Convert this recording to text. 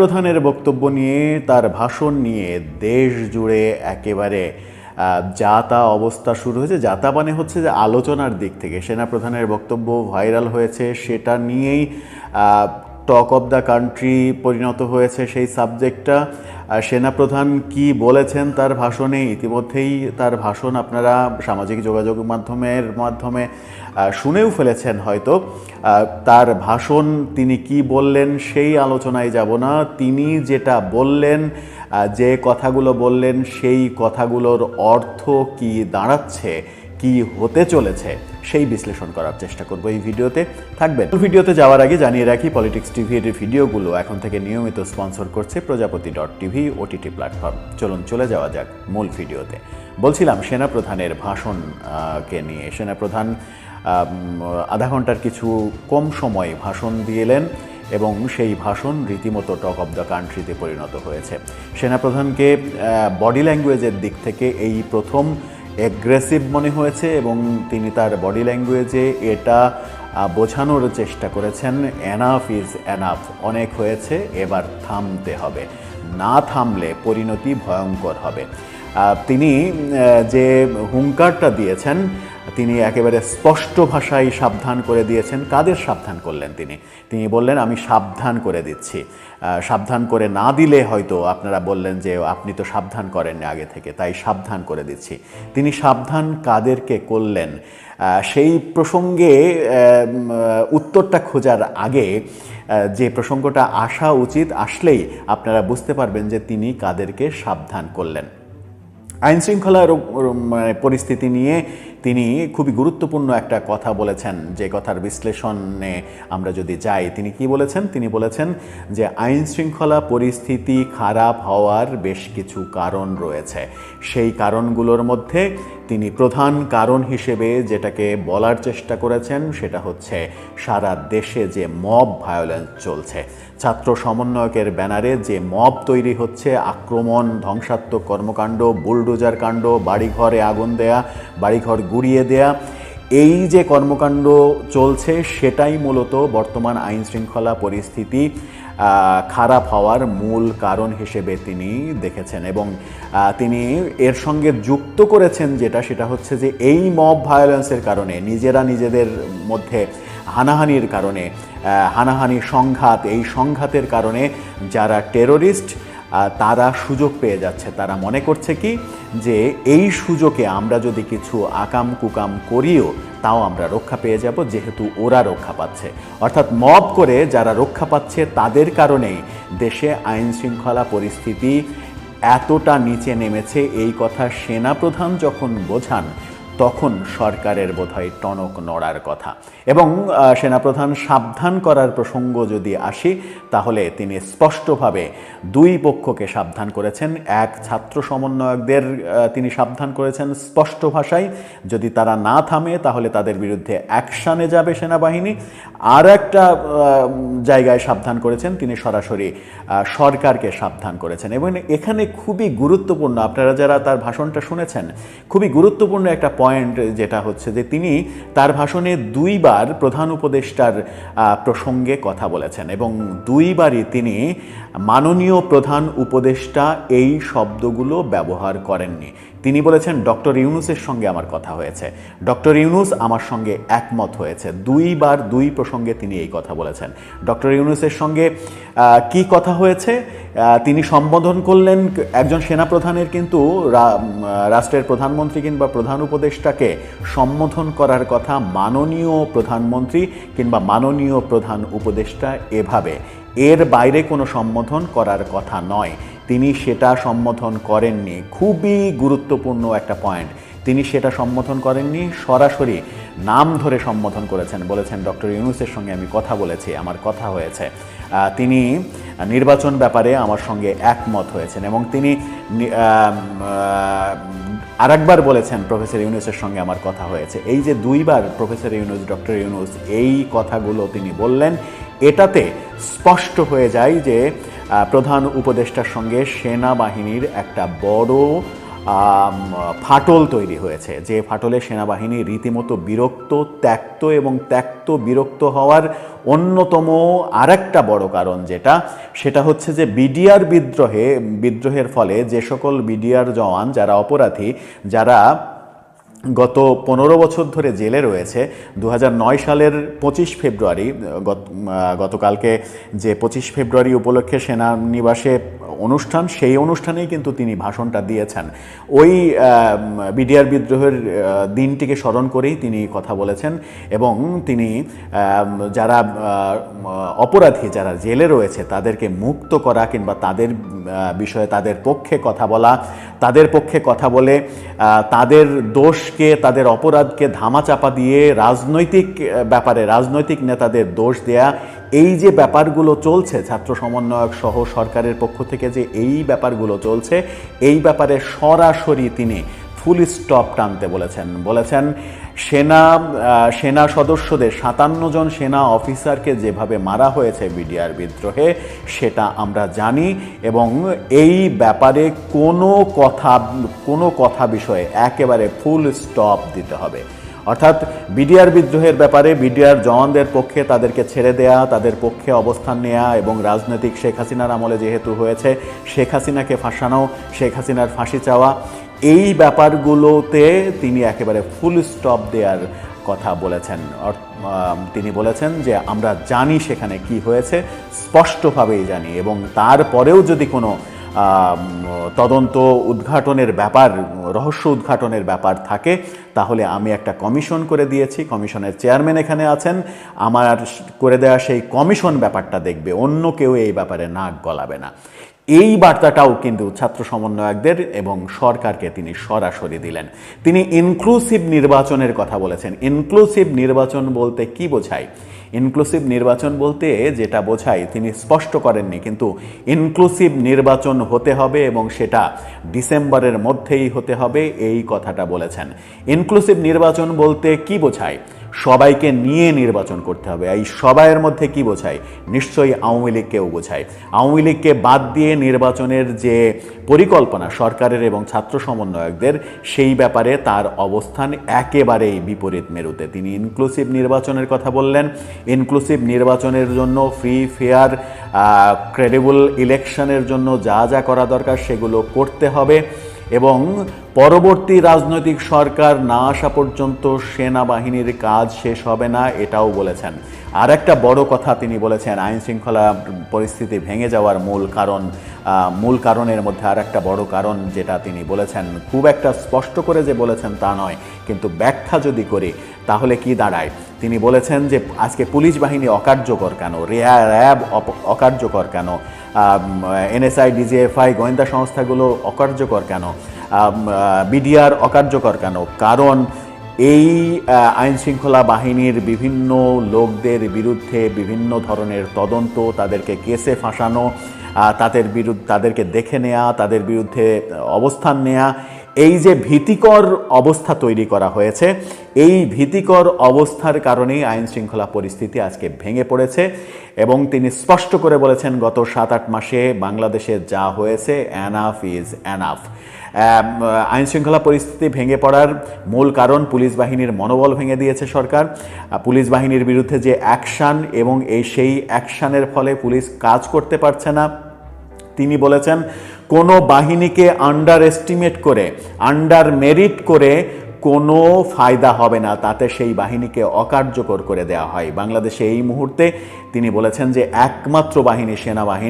সেনাপ্রধানের বক্তব্য নিয়ে, তার ভাষণ নিয়ে দেশ জুড়ে একেবারে যাতা অবস্থা শুরু হয়েছে যাতা মানে হচ্ছে যে আলোচনার দিক থেকে। সেনাপ্রধানের বক্তব্য ভাইরাল হয়েছে, সেটা নিয়েই টক অব দ্য কান্ট্রি পরিণত হয়েছে সেই সাবজেক্টটা। সেনাপ্রধান কি বলেছেন তার ভাষণে ইতিমধ্যেই তার ভাষণ আপনারা সামাজিক যোগাযোগ মাধ্যমের মাধ্যমে শুনেও ফেলেছেন হয়তো। তার ভাষণ তিনি কি বললেন সেই আলোচনায় যাব না। তিনি যেটা বললেন যে কথাগুলো বললেন সেই কথাগুলোর অর্থ কি দাঁড়াচ্ছে? কি হতে চলেছে সেই বিশ্লেষণ করার চেষ্টা করব এই ভিডিওতে। থাকবেন। ভিডিওতে যাওয়ার আগে জানিয়ে রাখি পলিটিক্স টিভির ভিডিওগুলো এখন থেকে নিয়মিত স্পন্সর করছে Prajapati dot TV OTT platform চলুন চলে যাওয়া যাক মূল ভিডিওতে। বলছিলাম সেনাপ্রধানের ভাষণ আহ, কে নিয়ে? সেনাপ্রধান আধা ঘণ্টার কিছু কম সময় ভাষণ দিয়েলেন এবং সেই ভাষণ রীতিমতো টক অফ দ্য কান্ট্রিতে পরিণত হয়েছে। সেনাপ্রধানকে বডি ল্যাঙ্গুয়েজের দিক থেকে এই প্রথম অ্যাগ্রেসিভ মনে হয়েছে এবং তিনি তার বডি ল্যাঙ্গুয়েজে এটা বোঝানোর চেষ্টা করেছেন। এনাফ ইজ এনাফ অনেক হয়েছে, এবার থামতে হবে। না থামলে পরিণতি ভয়ঙ্কর হবে। তিনি যে হুঙ্কারটা দিয়েছেন তিনি একেবারে স্পষ্ট ভাষায় সাবধান করে দিয়েছেন। কাদের সাবধান করলেন তিনি? তিনি বললেন, আমি সাবধান করে দিচ্ছি। সাবধান করে না দিলে হয়তো আপনারা বললেন যে, আপনি তো সাবধান করেননি আগে থেকে। তাই সাবধান করে দিচ্ছি। তিনি সাবধান কাদেরকে করলেন? সেই প্রসঙ্গে উত্তরটা খোঁজার আগে যে প্রসঙ্গটা আসা উচিত আসলেই আপনারা বুঝতে পারবেন যে তিনি কাদেরকে সাবধান করলেন। আইন শৃঙ্খলার ও- ও- মানে পরিস্থিতি নিয়ে তিনি খুবই গুরুত্বপূর্ণ একটা কথা বলেছেন, যে কথার বিশ্লেষণে আমরা যদি যাই, তিনি কি বলেছেন? তিনি বলেছেন যে আইন শৃঙ্খলা পরিস্থিতি খারাপ হওয়ার বেশ কিছু কারণ রয়েছে। সেই কারণগুলোর মধ্যে তিনি প্রধান কারণ হিসেবে যেটাকে বলার চেষ্টা করেছেন, সেটা হচ্ছে সারা দেশে যে মব ভায়োলেন্স চলছে। ছাত্র সমন্বয়কের ব্যানারে যে মব তৈরি হচ্ছে, আক্রমণ, ধ্বংসাত্মক কর্মকাণ্ড, বুলডোজার কাণ্ড, বাড়িঘরে আগুন দেয়া, বাড়িঘর গুড়িয়ে দেয়া। এই যে কর্মকাণ্ড চলছে, সেটাই মূলত বর্তমান আইন শৃঙ্খলা পরিস্থিতি খারাপ হওয়ার মূল কারণ হিসেবে তিনি দেখেছেন এবং তিনি এর সঙ্গে যুক্ত করেছেন যেটা, সেটা হচ্ছে যে এই মব ভায়োলেন্সের কারণে, নিজেরা নিজেদের মধ্যে হানাহানির কারণে হানাহানি সংঘাত, এই সংঘাতের কারণে যারা টেরোরিস্ট তারা সুযোগ পেয়ে যাচ্ছে। তারা মনে করছে কি? যে এই সুযোগে আমরা যদি কিছু আকাম কুকাম করিও, তাও আমরা রক্ষা পেয়ে যাব, যেহেতু ওরা রক্ষা পাচ্ছে। অর্থাৎ মব করে যারা রক্ষা পাচ্ছে, তাদের কারণেই দেশে আইন শৃঙ্খলা পরিস্থিতি এতটা নিচে নেমেছে। এই কথা সেনাপ্রধান যখন বোঝান তখন সরকারের বোধহয় টনক নড়ার কথা। এবং সেনাপ্রধান সাবধান করার প্রসঙ্গ যদি আসি, তাহলে তিনি স্পষ্টভাবে দুই পক্ষকে সাবধান করেছেন। এক ছাত্র সমন্বয়কদের তিনি সাবধান করেছেন স্পষ্ট ভাষায়। যদি তারা না থামে, তাহলে তাদের বিরুদ্ধে অ্যাকশানে যাবে সেনাবাহিনী। আর একটা জায়গায় সাবধান করেছেন তিনি সরাসরি সরকারকে সাবধান করেছেন। এবং এখানে খুবই গুরুত্বপূর্ণ, আপনারা যারা তার ভাষণটা শুনেছেন, খুবই গুরুত্বপূর্ণ একটা পয়েন্ট যেটা হচ্ছে যে তিনি তার ভাষণে দুইবার প্রধান উপদেষ্টার প্রসঙ্গে কথা বলেছেন এবং দুইবারই তিনি মাননীয় প্রধান উপদেষ্টা এই শব্দগুলো ব্যবহার করেননি। তিনি বলেছেন, ডক্টর ইউনুসের সঙ্গে আমার কথা হয়েছে। ডক্টর ইউনুস আমার সঙ্গে একমত হয়েছে। দুইবার দুই প্রসঙ্গে তিনি এই কথা বলেছেন। ডক্টর ইউনুসের সঙ্গে কি কথা হয়েছে? তিনি সম্বোধন করলেন একজন সেনাপ্রধানের, কিন্তু রাষ্ট্রের প্রধানমন্ত্রী কিংবা প্রধান উপদেষ্টাকে সম্বোধন করার কথা মাননীয় প্রধানমন্ত্রী কিংবা মাননীয় প্রধান উপদেষ্টা এভাবে। এর বাইরে কোনো সম্বোধন করার কথা নয়। তিনি সেটা সম্বোধন করেননি। খুবই গুরুত্বপূর্ণ একটা পয়েন্ট তিনি সেটা সম্বোধন করেননি সরাসরি নাম ধরে সম্বোধন করেছেন বলেছেন ডক্টর ইউনুসের সঙ্গে আমি কথা বলেছি আমার কথা হয়েছে। তিনি নির্বাচন ব্যাপারে আমার সঙ্গে একমত হয়েছেন এবং তিনি আহ, আরেকবার বলেছেন প্রফেসর ইউনুসের সঙ্গে আমার কথা হয়েছে। এই যে দুইবার প্রফেসর ইউনুস ডক্টর ইউনুস এই কথাগুলো তিনি বললেন এটাতে স্পষ্ট হয়ে যায় যে প্রধান উপদেষ্টার সঙ্গে সেনাবাহিনীর একটা বড় ফাটল তৈরি হয়েছে। যে ফাটলে সেনাবাহিনী রীতিমতো বিরক্ত, ত্যক্ত এবং ত্যক্ত বিরক্ত হওয়ার অন্যতম আরেকটা বড় কারণ যেটা, সেটা হচ্ছে যে বিডিআর বিদ্রোহে, বিদ্রোহের ফলে যে সকল বিডিআর জওয়ান, যারা অপরাধী, যারা গত পনেরো বছর ধরে জেলে রয়েছে। দু হাজার নয় সালের পঁচিশ ফেব্রুয়ারি, গত- গতকালকে যে পঁচিশ ফেব্রুয়ারি উপলক্ষে সেনানিবাসে অনুষ্ঠান, সেই অনুষ্ঠানেই কিন্তু তিনি ভাষণটা দিয়েছেন। ওই বিডিআর বিদ্রোহের দিনটিকে স্মরণ করেই তিনি কথা বলেছেন এবং তিনি যারা অপরাধী যারা জেলে রয়েছে, তাদেরকে মুক্ত করা কিংবা তাদের বিষয়ে তাদের পক্ষে কথা বলা, তাদের পক্ষে কথা বলে তাদের দোষকে, তাদের অপরাধকে ধামাচাপা দিয়ে রাজনৈতিক ব্যাপারে রাজনৈতিক নেতাদের দোষ দেয়া, এই যে ব্যাপারগুলো চলছে ছাত্র সমন্বয়ক সহ সরকারের পক্ষ থেকে যে এই ব্যাপারগুলো চলছে, এই ব্যাপারে সরাসরি তিনি ফুল স্টপ টানতে বলেছেন। বলেছেন, সেনা সেনা সদস্যদের সাতান্ন জন সেনা অফিসারকে যেভাবে মারা হয়েছে বিডিআর বিদ্রোহে, সেটা আমরা জানি এবং এই ব্যাপারে কোনো কথা কোনো কথা বিষয়ে একেবারে ফুল স্টপ দিতে হবে। অর্থাৎ বিডিআর বিদ্রোহের ব্যাপারে বিডিআর জওয়ানদের পক্ষে তাদেরকে ছেড়ে দেয়া, তাদের পক্ষে অবস্থান নেওয়া এবং রাজনৈতিক শেখ হাসিনার আমলে যেহেতু হয়েছে, শেখ হাসিনাকে ফাঁসানো, শেখ হাসিনার ফাঁসি চাওয়া, এই ব্যাপারগুলোতে তিনি একেবারে ফুল স্টপ দেওয়ার কথা বলেছেন। তিনি বলেছেন যে আমরা জানি সেখানে কি হয়েছে, স্পষ্টভাবেই জানি এবং তারপরেও যদি কোনো তদন্ত উদ্ঘাটনের ব্যাপার, রহস্য উদ্ঘাটনের ব্যাপার থাকে, তাহলে আমি একটা কমিশন করে দিয়েছি, কমিশনের চেয়ারম্যান এখানে আছেন, আমার করে দেওয়া সেই কমিশন ব্যাপারটা দেখবে, অন্য কেউ এই ব্যাপারে নাক গলাবে না। এই বার্তাটাও কিন্তু ছাত্র সমন্বয়কদের এবং সরকারকে তিনি সরাসরি দিলেন। তিনি ইনক্লুসিভ নির্বাচনের কথা বলেছেন। ইনক্লুসিভ নির্বাচন বলতে কি বোঝায়? ইনক্লুসিভ নির্বাচন বলতে যেটা বোঝায় তিনি স্পষ্ট করেননি, কিন্তু ইনক্লুসিভ নির্বাচন হতে হবে এবং সেটা ডিসেম্বরের মধ্যেই হতে হবে, এই কথাটা বলেছেন। ইনক্লুসিভ নির্বাচন বলতে কি বোঝায়? সবাইকে নিয়ে নির্বাচন করতে হবে। এই সবাইয়ের মধ্যে কি বোঝায়? নিশ্চয়ই আওয়ামী লীগকেও বোঝায়। আওয়ামী লীগকে বাদ দিয়ে নির্বাচনের যে পরিকল্পনা সরকারের এবং ছাত্র সমন্বয়কদের, সেই ব্যাপারে তার অবস্থান একেবারেই বিপরীত মেরুতে। তিনি ইনক্লুসিভ নির্বাচনের কথা বললেন। ইনক্লুসিভ নির্বাচনের জন্য ফ্রি ফেয়ার ক্রেডিবল ইলেকশনের জন্য যা যা করা দরকার সেগুলো করতে হবে। এবং পরবর্তী রাজনৈতিক সরকার না আসা পর্যন্ত সেনাবাহিনীর কাজ শেষ হবে না এটাও বলেছেন। আর একটা বড় কথা তিনি বলেছেন, আইন শৃঙ্খলা পরিস্থিতি ভেঙে যাওয়ার মূল কারণ মূল কারণের মধ্যে আর একটা বড় কারণ যেটা তিনি বলেছেন, খুব একটা স্পষ্ট করে যে বলেছেন তা নয়, কিন্তু ব্যাখ্যা যদি করি, তাহলে কি দাঁড়ায়? তিনি বলেছেন যে আজকে পুলিশ বাহিনী অকার্যকর কেন? রেয়া র্যাব অকার্যকর কেন? এনএসআই, ডিজিএফআই, গোয়েন্দা সংস্থাগুলো অকার্যকর কেন? বিডিআর অকার্যকর কেন? কারণ এই আইন শৃঙ্খলা বাহিনীর বিভিন্ন লোকদের বিরুদ্ধে বিভিন্ন ধরনের তদন্ত, তাদেরকে কেসে ফাঁসানো তাদের বিরুদ্ধে, তাদেরকে দেখে নেয়া, তাদের বিরুদ্ধে অবস্থান নেওয়া এই যে ভীতিকর অবস্থা তৈরি করা হয়েছে, এই ভীতিকর অবস্থার কারণেই আইন শৃঙ্খলা পরিস্থিতি আজকে ভেঙে পড়েছে এবং তিনি স্পষ্ট করে বলেছেন, গত সাত আট মাসে বাংলাদেশে যা হয়েছে অ্যানাফ ইজ অ্যানাফ আইন শৃঙ্খলা পরিস্থিতি ভেঙে পড়ার মূল কারণ পুলিশ বাহিনীর মনোবল ভেঙে দিয়েছে সরকার। পুলিশ বাহিনীর বিরুদ্ধে যে অ্যাকশান এবং এই সেই অ্যাকশানের ফলে পুলিশ কাজ করতে পারছে না, তিনি বলেছেন কোনো বাহিনীকে আন্ডার এস্টিমেট করে আন্ডার মেরিট করে কোনো ফায়দা হবে না। তাতে সেই বাহিনীকে অকার্যকর করে দেওয়া হয়। বাংলাদেশে এই মুহূর্তে তিনি বলেছেন যে একমাত্র বাহিনী সেনাবাহিনী